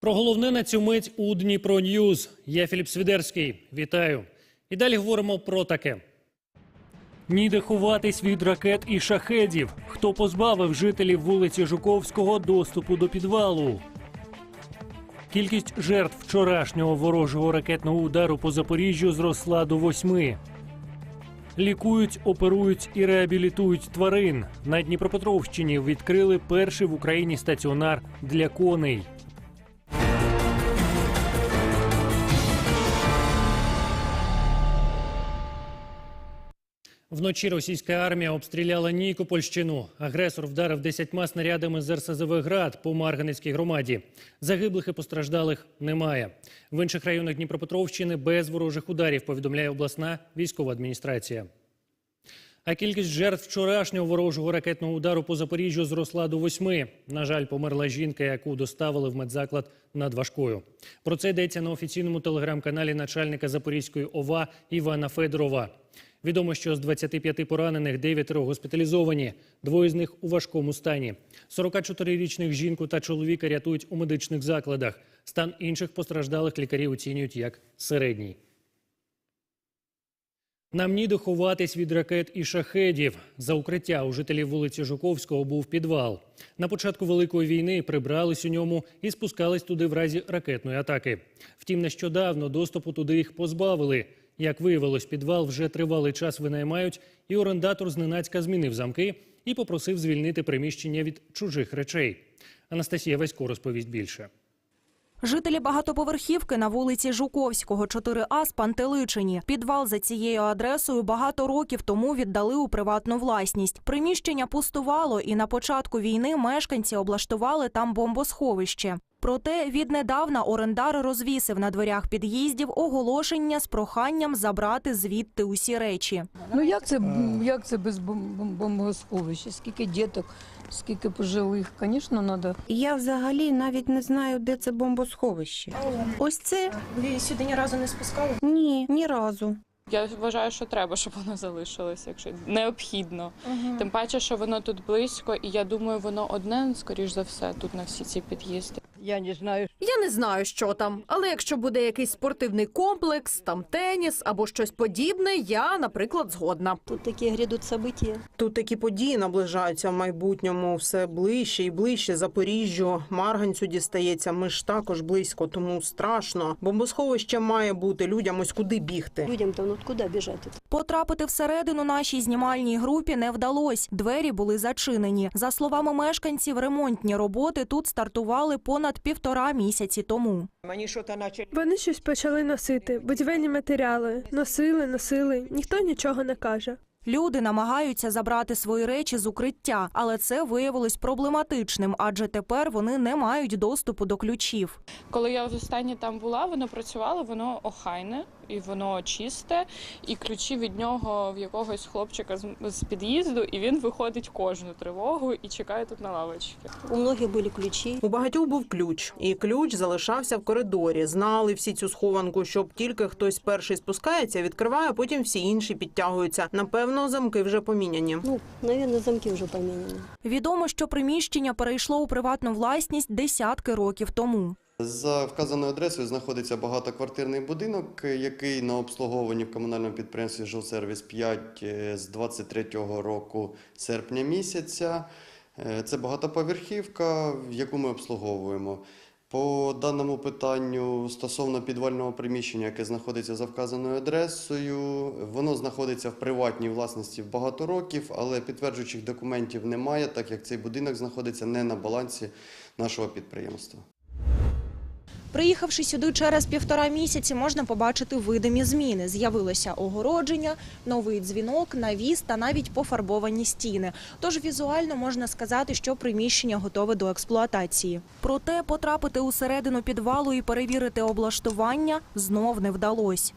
Про головне на цю мить у Дніпро Ньюз. Я Філіп Свідерський. Вітаю. І далі говоримо про таке. Ніде ховатись від ракет і шахедів. Хто позбавив жителів вулиці Жуковського доступу до підвалу? Кількість жертв вчорашнього ворожого ракетного удару по Запоріжжю зросла до восьми. Лікують, оперують і реабілітують тварин. На Дніпропетровщині відкрили перший в Україні стаціонар для коней. Вночі російська армія обстріляла Нікопольщину. Агресор вдарив десятьма снарядами з РСЗВ «Град» по Марганецькій громаді. Загиблих і постраждалих немає. В інших районах Дніпропетровщини без ворожих ударів, повідомляє обласна військова адміністрація. А кількість жертв вчорашнього ворожого ракетного удару по Запоріжжю зросла до восьми. На жаль, померла жінка, яку доставили в медзаклад над важкою. Про це йдеться на офіційному телеграм-каналі начальника Запорізької ОВА Івана Федорова. Відомо, що з 25 поранених 9 госпіталізовані, двоє з них у важкому стані. 44-річних жінку та чоловіка рятують у медичних закладах. Стан інших постраждалих лікарі оцінюють як середній. Нам ніде ховатись від ракет і шахедів. За укриття у жителів вулиці Жуковського був підвал. На початку великої війни прибрались у ньому і спускались туди в разі ракетної атаки. Втім, нещодавно доступу туди їх позбавили. Як виявилось, підвал вже тривалий час винаймають, і орендатор зненацька змінив замки і попросив звільнити приміщення від чужих речей. Анастасія Васько розповість більше. Жителі багатоповерхівки на вулиці Жуковського, 4А спантеличені. Підвал за цією адресою багато років тому віддали у приватну власність. Приміщення пустувало, і на початку війни мешканці облаштували там бомбосховище. Проте віднедавна орендар розвісив на дверях під'їздів оголошення з проханням забрати звідти усі речі. Ну як це, як це без бом- бом- бомбосховища? Скільки діток, скільки пожилих? Звісно, треба. Я взагалі навіть не знаю, де це бомбосховище. Ось це Ви сюди ні разу не спускали? ні, ні разу. Я вважаю, що треба, щоб воно залишилося, якщо необхідно. Тим паче, що воно тут близько, і я думаю, воно одне, скоріш за все, тут на всі ці під'їзди. Я не знаю, Я не знаю, що там, але якщо буде якийсь спортивний комплекс, там теніс або щось подібне, я, наприклад, згодна. Тут такі грядуть события. Тут такі події наближаються в майбутньому все ближче і ближче. Запоріжжю, Марганцю дістається. Ми ж також близько, тому страшно. Бомбосховище має бути людям ось куди бігти. Людям там ну куди біжати? Потрапити всередину нашій знімальній групі не вдалось. Двері були зачинені. За словами мешканців, ремонтні роботи тут стартували понад півтора місяці тому. Вони щось почали носити, будівельні матеріали. Носили, носили. Ніхто нічого не каже. Люди намагаються забрати свої речі з укриття, але це виявилось проблематичним, адже тепер вони не мають доступу до ключів. Коли я останнє там була, воно працювало, воно охайне і воно чисте, і ключі від нього в якогось хлопчика з, з під'їзду, і він виходить кожну тривогу і чекає тут на лавочці. У многих були ключі. У багатьох був ключ, і ключ залишався в коридорі. Знали всі цю схованку, щоб тільки хтось перший спускається, відкриває, потім всі інші підтягуються. Напевно, замки вже поміняні. Ну, мабуть, замки вже поміняні. Відомо, що приміщення перейшло у приватну власність десятки років тому. За вказаною адресою знаходиться багатоквартирний будинок, який на обслуговуванні в комунальному підприємстві «Жилсервіс 5» е, з 23-го року серпня місяця. Е, Це багатоповерхівка, яку ми обслуговуємо. По даному питанню стосовно підвального приміщення, яке знаходиться за вказаною адресою, воно знаходиться в приватній власності багато років, але підтверджуючих документів немає, так як цей будинок знаходиться не на балансі нашого підприємства. Приїхавши сюди через півтора місяці, можна побачити видимі зміни. З'явилося огородження, новий дзвінок, навіс та навіть пофарбовані стіни. Тож візуально можна сказати, що приміщення готове до експлуатації. Проте потрапити усередину підвалу і перевірити облаштування знов не вдалося.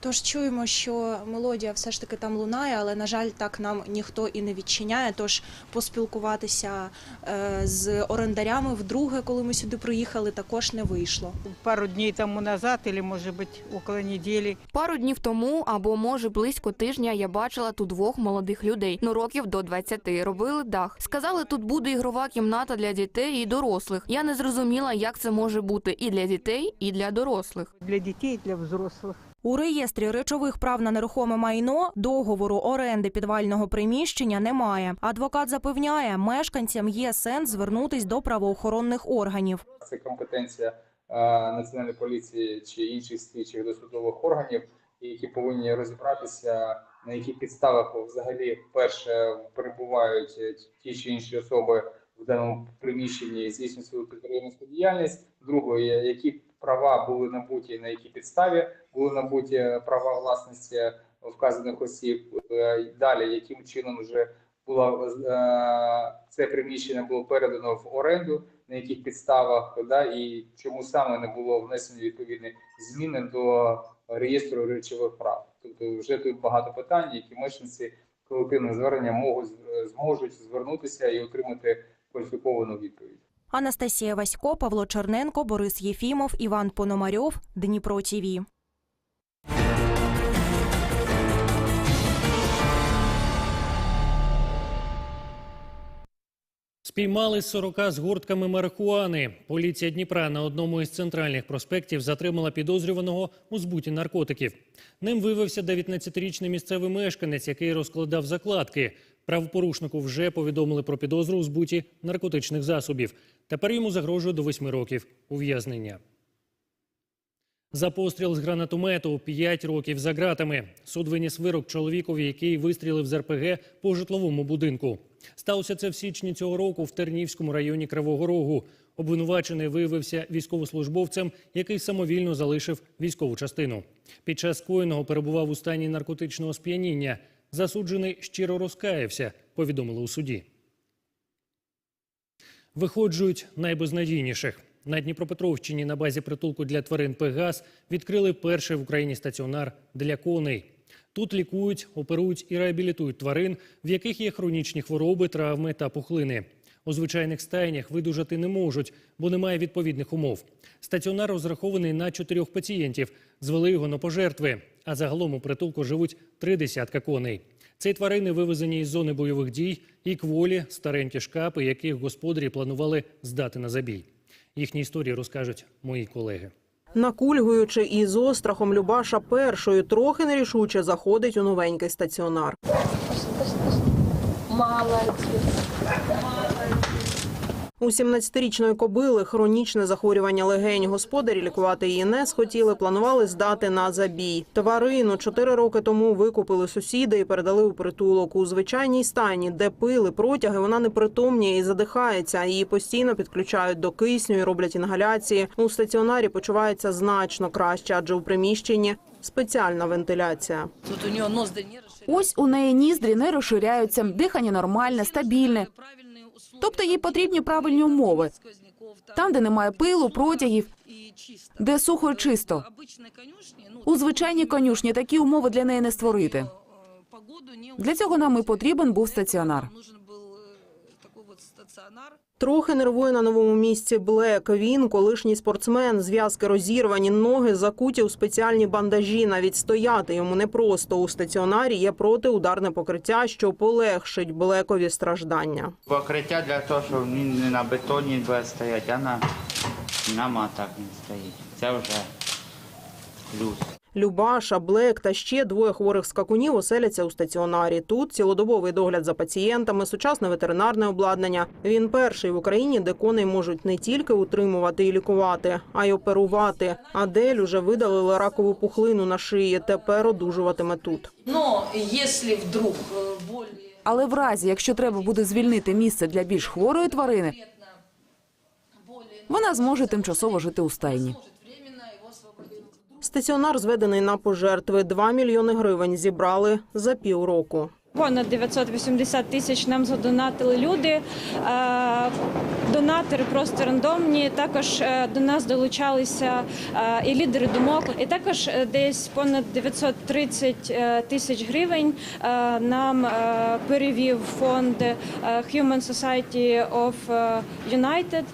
Тож чуємо, що мелодія все ж таки там лунає, але на жаль, так нам ніхто і не відчиняє. Тож поспілкуватися е, з орендарями вдруге, коли ми сюди приїхали, також не вийшло. Пару дней тому назад, или, может быть, около недели, Пару днів тому, або може близько тижня, я бачила тут двох молодих людей, ну років до 20, робили дах. Сказали, тут буде ігрова кімната для дітей і дорослих. Я не зрозуміла, як це може бути і для дітей, і для дорослих. для детей, и для взрослых. У реєстрі речових прав на нерухоме майно договору оренди підвального приміщення немає. Адвокат запевняє, мешканцям є сенс звернутись до правоохоронних органів. це компетенція е, національної поліції чи інших слідчих досудових органів, які повинні розібратися на яких підставах взагалі перше перебувають ті чи інші особи в даному приміщенні здійснюють свою підприємницьку діяльність. Друге, які права були набуті, на якій підставі були набуті права власності вказаних осіб. Е, Далі, яким чином вже було е, це приміщення було передано в оренду, на яких підставах, да, і чому саме не було внесено відповідні зміни до реєстру речових прав. Тобто вже тут багато питань, які мешканці колективного звернення можуть зможуть звернутися і отримати кваліфіковану відповідь. Анастасія Васько, Павло Черненко, Борис Єфімов, Іван Пономарьов, Дніпро ТІВІ. Спіймали 40 з гуртками марихуани. Поліція Дніпра на одному із центральних проспектів затримала підозрюваного у збуті наркотиків. Ним виявився 19-річний місцевий мешканець, який розкладав закладки. Правопорушнику вже повідомили про підозру у збуті наркотичних засобів. Тепер йому загрожує до 8 років ув'язнення. За постріл з гранатомету 5 років за ґратами. Суд виніс вирок чоловікові, який вистрілив з РПГ по житловому будинку. Сталося це в січні цього року в Тернівському районі Кривого Рогу. Обвинувачений виявився військовослужбовцем, який самовільно залишив військову частину. Під час скоєного перебував у стані наркотичного сп'яніння. Засуджений щиро розкаявся, повідомили у суді. Виходжують найбезнадійніших. На Дніпропетровщині на базі притулку для тварин Пегас відкрили перший в Україні стаціонар для коней. Тут лікують, оперують і реабілітують тварин, в яких є хронічні хвороби, травми та пухлини. У звичайних стайнях видужати не можуть, бо немає відповідних умов. Стаціонар розрахований на чотирьох пацієнтів. Звели його на пожертви. А загалом у притулку живуть три десятка коней. Ці тварини вивезені із зони бойових дій і кволі, старенькі шкапи, яких господарі планували здати на забій. Їхні історії розкажуть мої колеги. Накульгуючи і з острахом Любаша першою трохи нерішуче заходить у новенький стаціонар. У 17-річної кобили хронічне захворювання легень. Господарі лікувати її не схотіли, планували здати на забій. Тварину чотири роки тому викупили сусіди і передали у притулок. У звичайній стайні, де пили протяги, вона непритомніє і задихається. Її постійно підключають до кисню і роблять інгаляції. У стаціонарі почувається значно краще, адже у приміщенні спеціальна вентиляція. Ось у неї ніздрі не розширяються, дихання нормальне, стабільне. Тобто їй потрібні правильні умови. Там, де немає пилу, протягів, де сухо і чисто. У звичайній конюшні такі умови для неї не створити. Для цього нам і потрібен був стаціонар. Трохи нервує на новому місці Блек. Він колишній спортсмен, зв'язки розірвані, ноги закуті у спеціальні бандажі. Навіть стояти йому непросто. У стаціонарі є протиударне покриття, що полегшить Блекові страждання. Покриття для того, щоб він не на бетоні буде стояти, а на, на матах він стоїть. Це вже плюс. Любаша, Блек та ще двоє хворих скакунів оселяться у стаціонарі. Тут цілодобовий догляд за пацієнтами, сучасне ветеринарне обладнання. Він перший в Україні, де коней можуть не тільки утримувати і лікувати, а й оперувати. Адель уже видалили ракову пухлину на шиї. Тепер одужуватиме тут. Але в разі, якщо треба буде звільнити місце для більш хворої тварини, вона зможе тимчасово жити у стайні. Стаціонар зведений на пожертви. 2 мільйони гривень зібрали за півроку. Понад 980 тисяч нам задонатили люди. Е, Донатори просто рандомні. Також е, до нас долучалися е, і лідери думок. І також десь понад 930 е, тисяч гривень нам перевів фонд Human Society of United.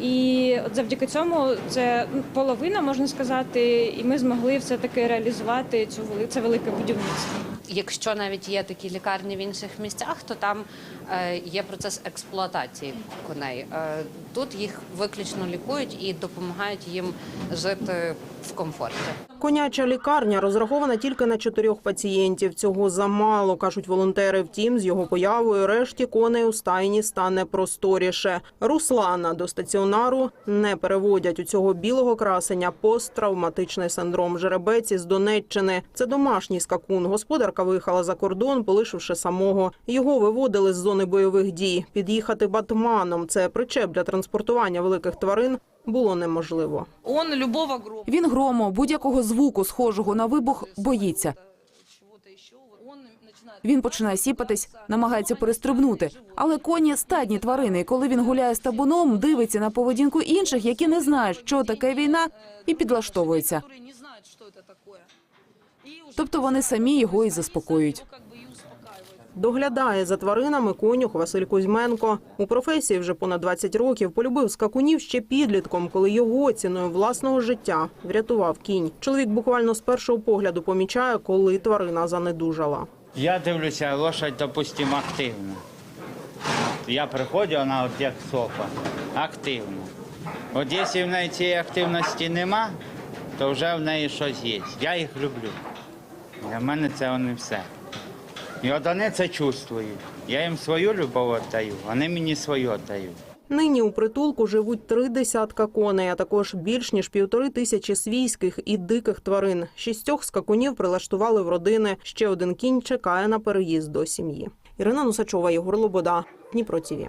І от завдяки цьому це половина, можна сказати, і ми змогли все таки реалізувати цю це велике будівництво. Якщо навіть є такі лікарні в інших місцях, то там е, є процес експлуатації коней. Е, тут їх виключно лікують і допомагають їм жити в комфорті. Коняча лікарня розрахована тільки на чотирьох пацієнтів. Цього замало, кажуть волонтери. Втім, з його появою решті коней у стайні стане просторіше. Руслана до стаціонару не переводять. У цього білого красення посттравматичний синдром. Жеребець із Донеччини. Це домашній скакун. Господарка виїхала за кордон, полишивши самого. Його виводили з зони бойових дій. Під'їхати батманом. Це причеп для транспортування великих тварин. Було неможливо. Он любого Він грому, будь-якого звуку, схожого на вибух, боїться. Він починає сіпатись, намагається перестрибнути. Але коні стадні тварини. І коли він гуляє з табуном, дивиться на поведінку інших, які не знають, що таке війна, і підлаштовується. Тобто вони самі його і заспокоюють. Доглядає за тваринами конюх Василь Кузьменко. У професії вже понад 20 років полюбив скакунів ще підлітком, коли його ціною власного життя врятував кінь. Чоловік буквально з першого погляду помічає, коли тварина занедужала. Я дивлюся, лошадь, допустимо, активна. Я приходжу, вона от як софа, активна. От якщо в неї цієї активності нема, то вже в неї щось є. Я їх люблю. Для мене це вони все. І от це чувствують. Я їм свою любов віддаю, вони мені свою віддають. Нині у притулку живуть три десятка коней, а також більш ніж півтори тисячі свійських і диких тварин. Шістьох скакунів прилаштували в родини. Ще один кінь чекає на переїзд до сім'ї. Ірина Нусачова, Єгор Лобода, Дніпро ТІВІ.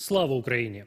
Слава Україні!